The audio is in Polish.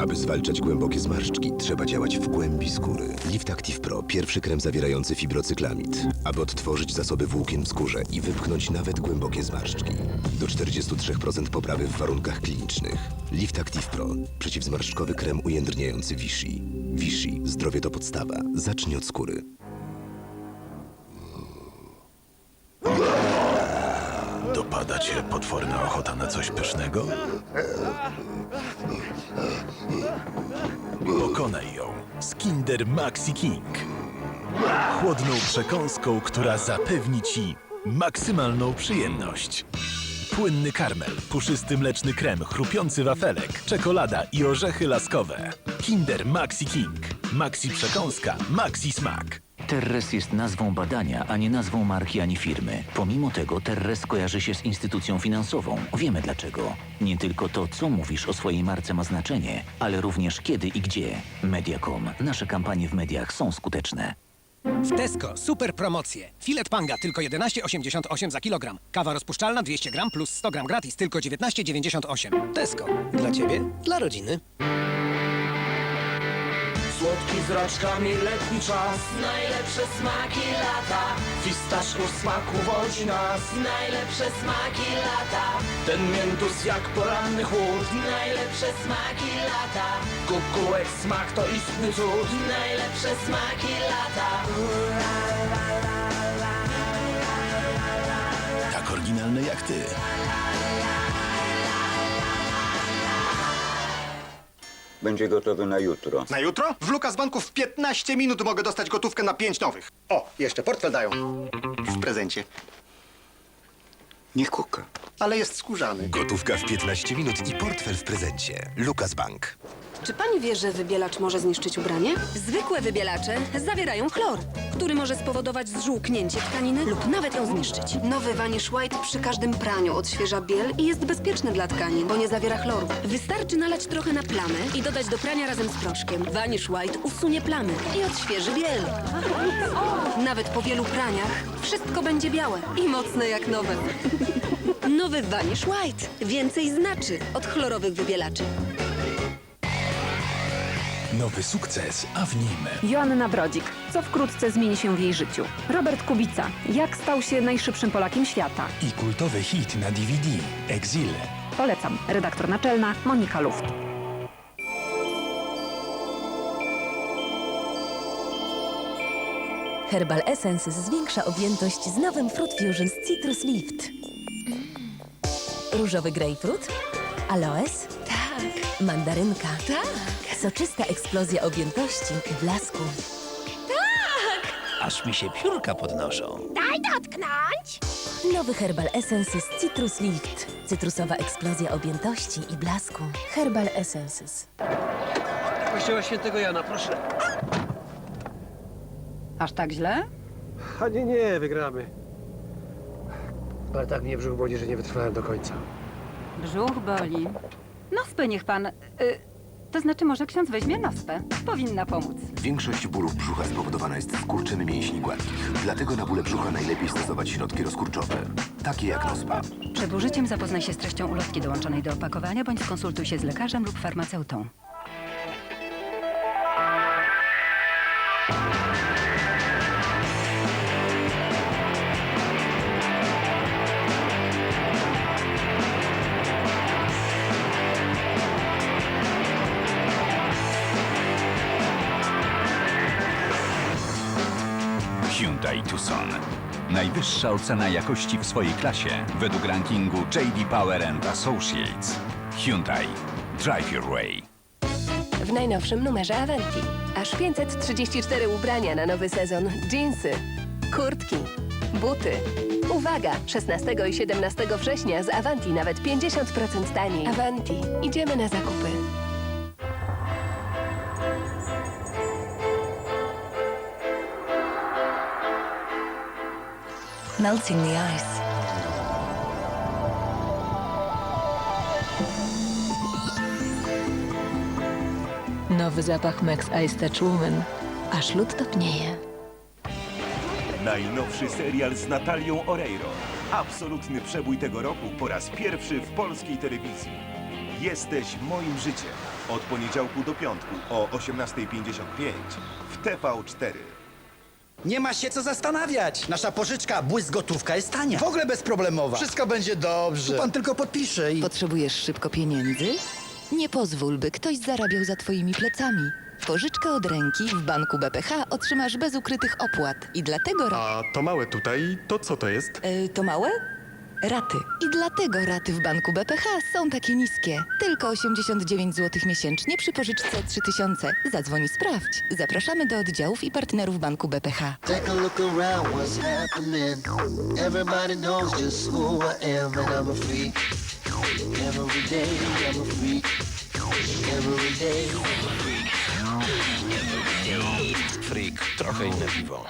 Aby zwalczać głębokie zmarszczki, trzeba działać w głębi skóry. Lift Active Pro, pierwszy krem zawierający fibrocyklamid, aby odtworzyć zasoby włókien w skórze i wypchnąć nawet głębokie zmarszczki. Do 43% poprawy w warunkach klinicznych. Lift Active Pro, przeciwzmarszczkowy krem ujędrniający Vichy. Vichy, zdrowie to podstawa. Zacznij od skóry. Dopada cię potworna ochota na coś pysznego? Z Kinder Maxi King. Chłodną przekąską, która zapewni ci maksymalną przyjemność. Płynny karmel, puszysty mleczny krem, chrupiący wafelek, czekolada i orzechy laskowe. Kinder Maxi King. Maxi przekąska, maxi smak. Terres jest nazwą badania, a nie nazwą marki ani firmy. Pomimo tego Terres kojarzy się z instytucją finansową. Wiemy dlaczego. Nie tylko to, co mówisz o swojej marce ma znaczenie, ale również kiedy i gdzie. Mediacom. Nasze kampanie w mediach są skuteczne. W Tesco super promocje. Filet panga tylko 11,88 za kilogram. Kawa rozpuszczalna 200 gram plus 100 gram gratis tylko 19,98. Tesco. Dla ciebie, dla rodziny. Słodki z raczkami letni czas. Najlepsze smaki lata, Fistaszku smaku wodzi nas. Najlepsze smaki lata, Ten miętus jak poranny chłód. Najlepsze smaki lata, Kukułek smak to istny cud. Najlepsze smaki lata. Tak oryginalny jak ty. Będzie gotowy na jutro. Na jutro? W Lukas Banku w 15 minut mogę dostać gotówkę na pięć nowych. O, jeszcze portfel dają. W prezencie. Niech kuka. Ale jest skórzany. Gotówka w 15 minut i portfel w prezencie. Lukas Bank. Czy pani wie, że wybielacz może zniszczyć ubranie? Zwykłe wybielacze zawierają chlor, który może spowodować zżółknięcie tkaniny lub nawet ją zniszczyć. Nowy Vanish White przy każdym praniu odświeża biel i jest bezpieczny dla tkanin, bo nie zawiera chloru. Wystarczy nalać trochę na plamy i dodać do prania razem z proszkiem. Vanish White usunie plamy i odświeży biel. Nawet po wielu praniach wszystko będzie białe i mocne jak nowe. Nowy Vanish White więcej znaczy od chlorowych wybielaczy. Nowy sukces, a w nim Joanna Brodzik, co wkrótce zmieni się w jej życiu. Robert Kubica, jak stał się najszybszym Polakiem świata. i kultowy hit na DVD Exile. Polecam. Redaktor naczelna Monika Luft. Herbal Essence zwiększa objętość z nowym Fruit Fusion z Citrus Lift. Różowy grapefruit, aloes, Tak, mandarynka, tak. soczysta eksplozja objętości i blasku. Aż mi się piórka podnoszą. Nowy Herbal Essence z Citrus Lift. Cytrusowa eksplozja objętości i blasku. Herbal Essences. Kościoła świętego Jana, proszę Aż tak źle? A nie, nie, wygramy Ale tak mnie brzuch boli, że nie wytrwałem do końca Brzuch boli. Nospę niech pan... Y, to znaczy może ksiądz weźmie nospę. Powinna pomóc. Większość bólów brzucha spowodowana jest skurczem mięśni gładkich. Dlatego na bóle brzucha najlepiej stosować środki rozkurczowe, takie jak Nospa. Przed użyciem zapoznaj się z treścią ulotki dołączonej do opakowania bądź skonsultuj się z lekarzem lub farmaceutą. Hyundai Tucson. Najwyższa ocena jakości w swojej klasie według rankingu JD Power and Associates. Hyundai. Drive your way. W najnowszym numerze Avanti. Aż 534 ubrania na nowy sezon. Jeansy, kurtki, buty. Uwaga! 16 i 17 września z Avanti nawet 50% taniej. Avanti. Idziemy na zakupy. Melting the ice. Nowy zapach Max Ice Touch Woman. Aż lód topnieje. Najnowszy serial z Natalią Oreiro. Absolutny przebój tego roku po raz pierwszy w polskiej telewizji. Jesteś moim życiem. Od poniedziałku do piątku o 18.55 w TV4. Nie ma się co zastanawiać. Nasza pożyczka błysk gotówka jest tania. W ogóle bezproblemowa. Wszystko będzie dobrze. Tu pan tylko podpisze i... Potrzebujesz szybko pieniędzy? Nie pozwól, by ktoś zarabiał za twoimi plecami. Pożyczkę od ręki w banku BPH otrzymasz bez ukrytych opłat i dlatego... A to małe tutaj, to co to jest? E, to małe? Raty. I dlatego raty w banku BPH są takie niskie. Tylko 89 zł miesięcznie przy pożyczce 3000. Zadzwoń i sprawdź. Zapraszamy do oddziałów i partnerów banku BPH. Take a look around, what's happening? Everybody knows just who I am, and I'm a freak. Every day, I'm a freak. Every day. Freak, trochę inne piwo.